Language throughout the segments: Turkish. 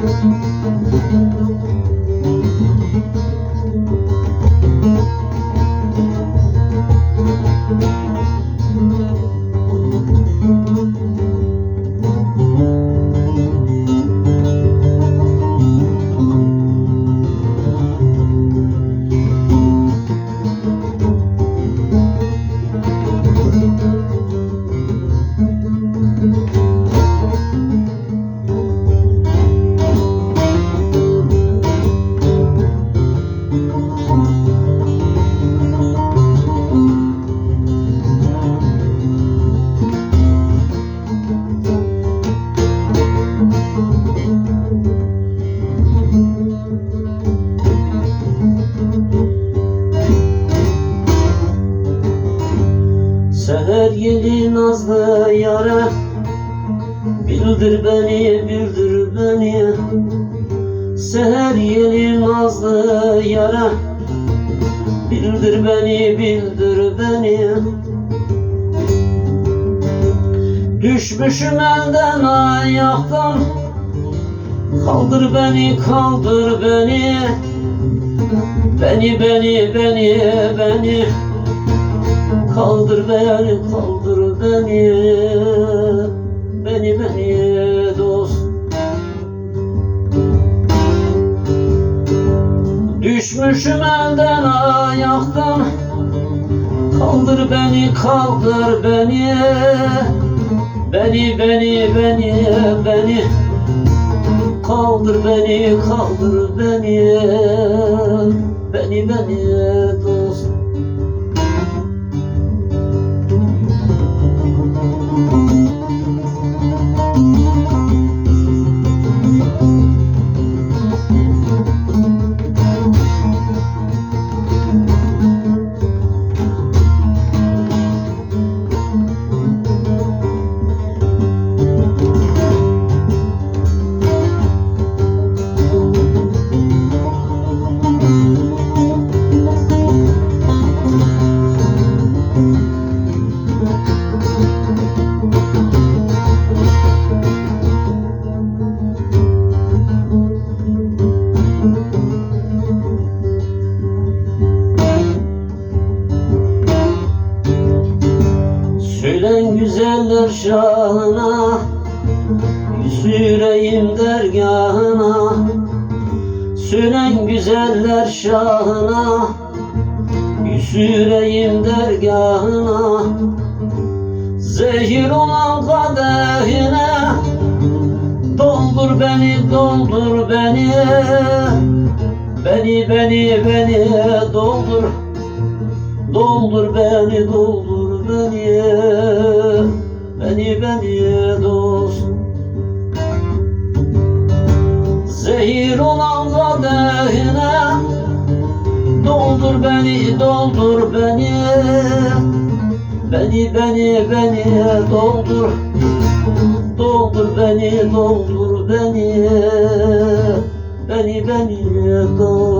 Seher yeli nazlı yare Bildir beni, bildir beni. Seher yeli nazlı yare Bildir beni, bildir beni. Düşmüşüm elden ayaktan. Kaldır beni, kaldır beni. Beni, beni, beni, beni Kaldır beni, kaldır beni. Beni, beni dost. Düşmüşüm elden ayaktan. Kaldır beni, kaldır beni. Beni, beni, beni, beni. Kaldır beni, kaldır beni. Beni, beni dost şahına Yüreğim dergahına Söylen güzeller şahına Yüreğim dergahına Zehir olan kadehine Doldur beni, doldur beni Beni, beni, beni doldur Doldur beni, doldur beni Beni, beni dost Zehir olan kadehine Doldur beni, doldur beni. Beni, beni, beni doldur. Doldur beni, doldur beni. Beni, beni dost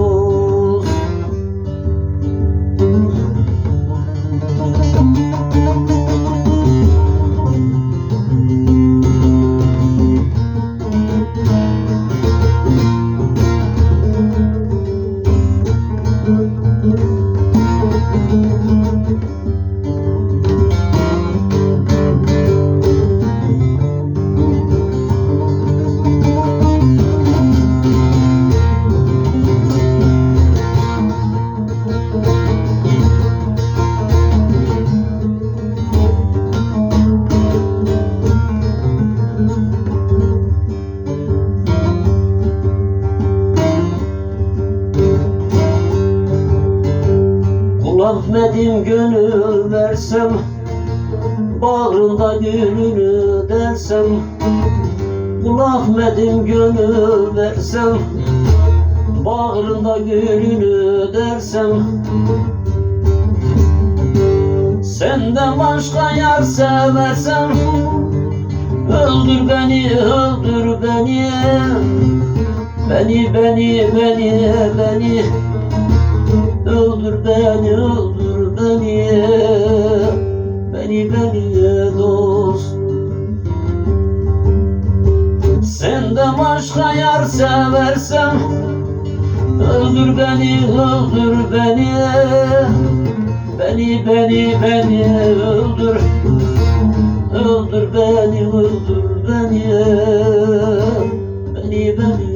Ahmet'im gönül versem Bağrında gülünü dersem Kul Ahmet'im gönül versem Bağrında gülünü dersem Senden başka yar seversem Öldür beni, öldür beni. Beni, beni, beni, beni. Öldür beni, öldür beniye Beni beniye dost. Senden başka yar seversen Öldür beni, öldür beni. Beni, beni, beni öldür Öldür beni, öldür beni. Beni, beni